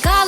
call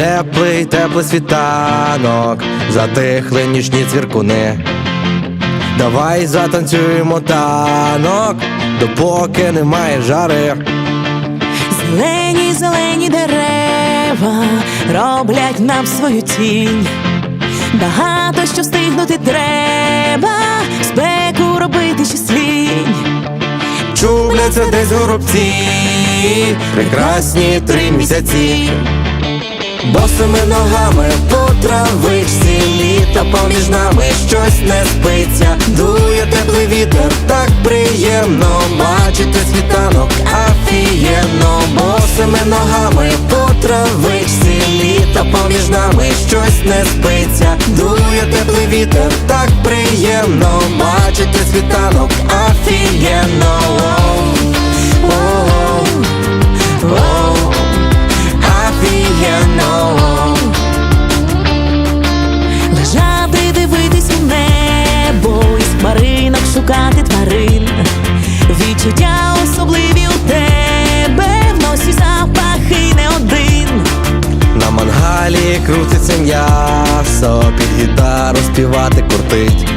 Теплий, теплий світанок, затихли нічні цвіркуни. Давай затанцюємо танок, допоки немає жари. Зелені, зелені дерева роблять нам свою тінь. Багато що встигнути треба, спеку робити щось лінь. Чубляться десь горобці, прекрасні три місяці. Босими ногами по травичці літа поміж нами щось не спиться. Дує теплий вітер, так приємно бачити світанок, афієнно Босими ногами по травичці літа поміж нами щось не спиться. Дує теплий вітер, так приємно бачити світанок, афієнно м'ясо, під гітару співати куртить.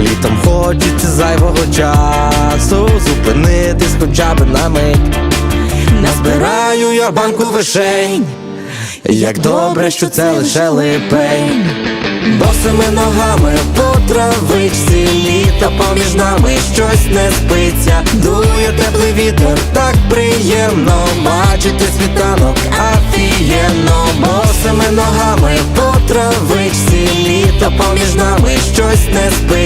Літом хочеться зайвого часу, зупинитись хоча б на мить. Назбираю я банку вишень, як добре, що це лише липень. Босими ногами по травичці літа поміж нами щось не спиться. Дує теплий вітер, так приємно бачити світанок, афієнно Босими ногами по травичці літа поміж нами щось не спиться.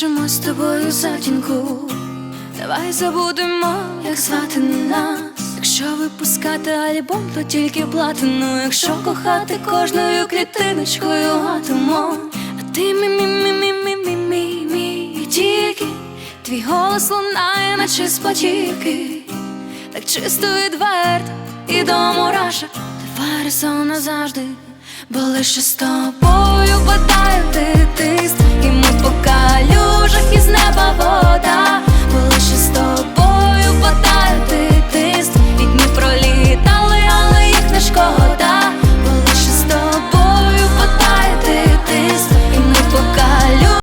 Давай з тобою затінку, давай забудемо, як звати нас. Якщо випускати альбом, то тільки платину, якщо кохати кожною клітиночкою атомом. А ти мі мі мі мі мі мі мі мі тільки твій голос лунає, наче з потіки, так чисто відверто і до мураша Твоя сон назавжди, бо лише з тобою впадає дитинство, і ми по калюжах із неба вода, бо лише